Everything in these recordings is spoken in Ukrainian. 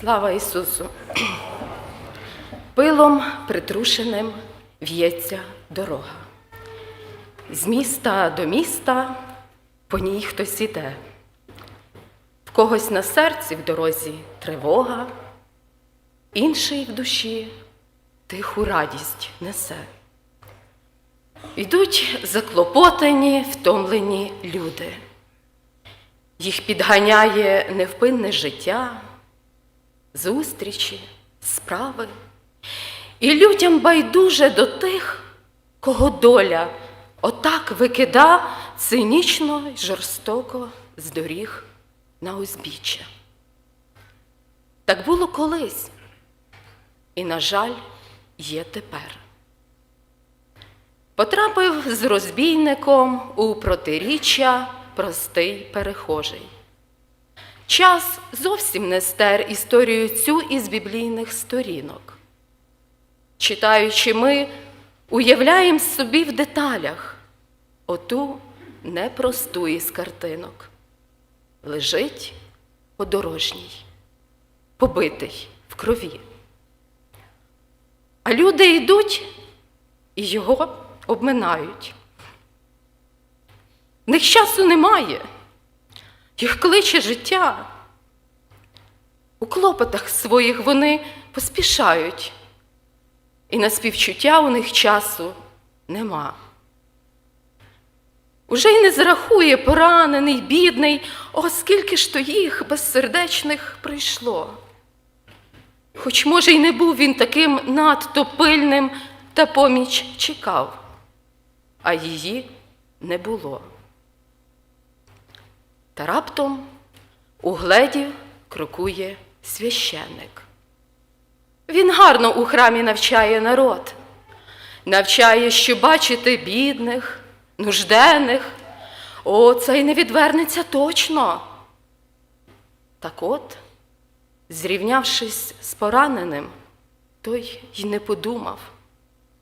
Слава Ісусу! Пилом притрушеним в'ється дорога. З міста до міста по ній хтось іде. В когось на серці в дорозі тривога, інший в душі тиху радість несе. Йдуть заклопотані, втомлені люди. Їх підганяє невпинне життя, зустрічі, справи. І людям байдуже до тих, кого доля отак викида цинічно й жорстоко з доріг на узбіччя. Так було колись, і, на жаль, є тепер. Потрапив з розбійником у протиріччя простий перехожий. Час зовсім не стер історію цю із біблійних сторінок. Читаючи, ми уявляємо собі в деталях оту непросту із картинок. Лежить подорожній, побитий в крові. А люди йдуть і його обминають. В них часу немає, їх кличе життя. У клопотах своїх вони поспішають, і на співчуття у них часу нема. Уже й не зарахує поранений, бідний, о, скільки ж то їх безсердечних прийшло. Хоч, може, й не був він таким надто пильним, та поміч чекав, а її не було. Та раптом угледів крокує священник. Він гарно у храмі навчає народ, навчає, що бачити бідних, нужденних, о, це й не відвернеться точно. Так от, зрівнявшись з пораненим, той й не подумав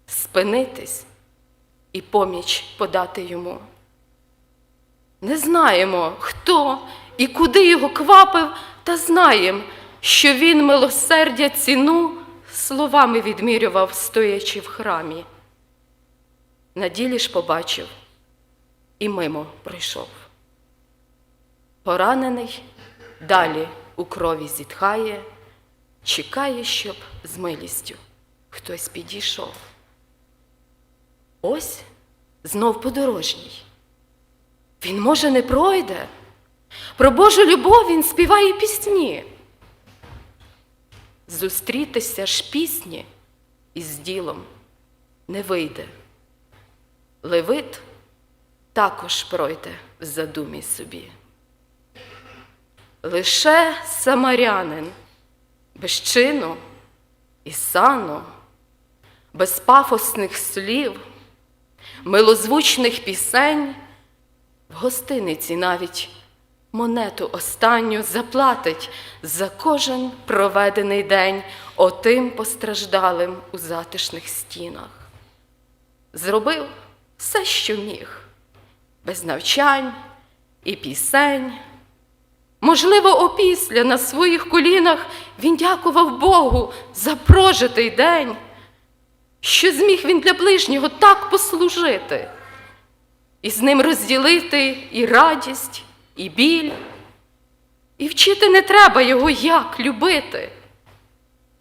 спинитись і поміч подати йому. Не знаємо, хто і куди його квапив, та знаєм, що він милосердя ціну словами відмірював, стоячи в храмі. На ділі ж побачив і мимо пройшов. Поранений далі у крові зітхає, чекає, щоб з милістю хтось підійшов. Ось знов подорожній. Він, може, не пройде. Про Божу любов він співає пісні. Зустрітися ж пісні із ділом не вийде. Левит також пройде в задумі собі. Лише самарянин без чину і сану, без пафосних слів, милозвучних пісень, в гостиниці навіть монету останню заплатить за кожен проведений день отим постраждалим у затишних стінах. Зробив все, що міг, без навчань і пісень. Можливо, опісля на своїх колінах він дякував Богу за прожитий день, що зміг він для ближнього так послужити, і з ним розділити і радість, і біль. І вчити не треба його як любити.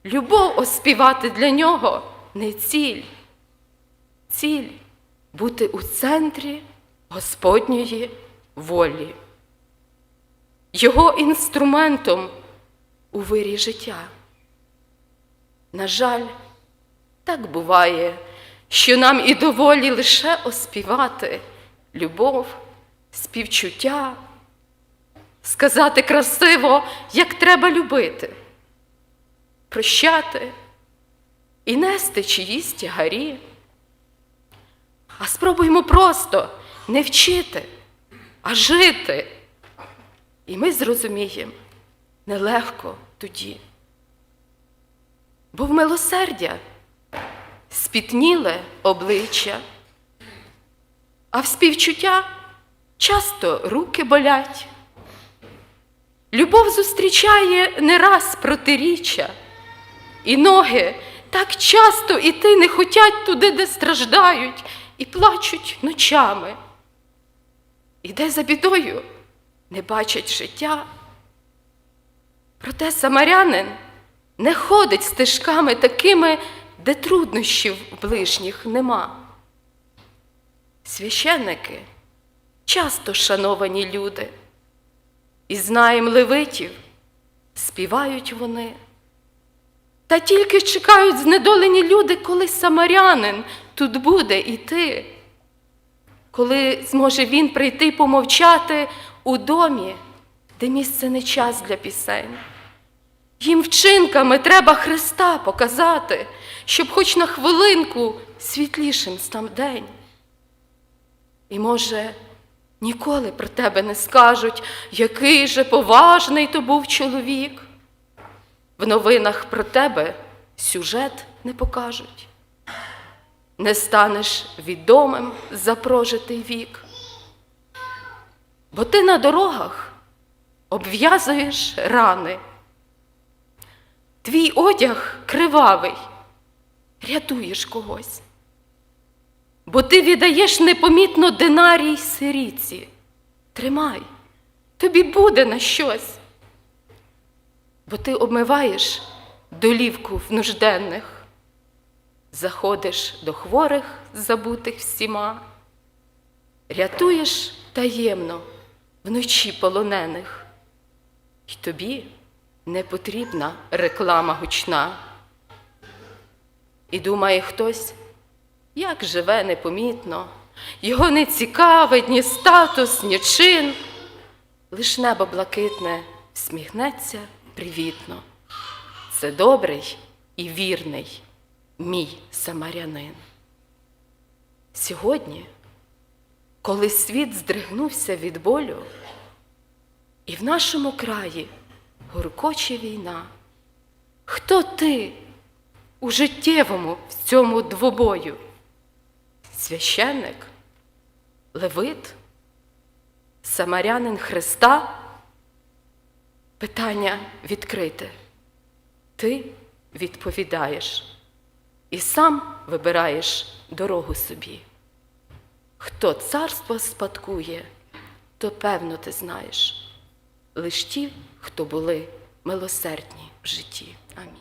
Любов оспівати для нього не ціль. Ціль бути у центрі Господньої волі його інструментом у вирі життя. На жаль, так буває, що нам і доволі лише оспівати любов, співчуття, сказати красиво, як треба любити, прощати і нести чиїсь тягарі. А спробуймо просто не вчити, а жити. І ми зрозуміємо нелегко тоді. Бо в милосердя спітніле обличчя, а в співчуття часто руки болять. Любов зустрічає не раз протиріччя, і ноги так часто іти не хотять туди, де страждають, і плачуть ночами. Іде за бідою, не бачать життя. Проте самарянин не ходить стежками такими, де труднощів ближніх нема. Священники часто шановані люди, і знаєм левитів, співають вони. Та тільки чекають знедолені люди, коли самарянин тут буде іти, коли зможе він прийти помовчати у домі, де місце не час для пісень. Їм вчинками треба Христа показати, щоб хоч на хвилинку світлішим став день. І, може, ніколи про тебе не скажуть, який же поважний то був чоловік. В новинах про тебе сюжет не покажуть. Не станеш відомим за прожитий вік. Бо ти на дорогах обв'язуєш рани. Твій одяг кривавий, рятуєш когось. Бо ти віддаєш непомітно динарій сиріці. Тримай, тобі буде на щось. Бо ти обмиваєш долівку в нужденних, заходиш до хворих, забутих всіма, рятуєш таємно вночі полонених, І тобі не потрібна реклама гучна. І думає хтось, як живе непомітно, його не цікавить ні статус, ні чин, лиш небо блакитне всміхнеться привітно. Це добрий і вірний мій самарянин. Сьогодні, коли світ здригнувся від болю, і в нашому краї гуркоче війна, хто ти у життєвому в цьому двобою? Священник, левит, самарянин Христа? Питання відкрите. Ти відповідаєш і сам вибираєш дорогу собі. Хто царство спадкує, то певно ти знаєш. Лиш ті, хто були милосердні в житті. Амінь.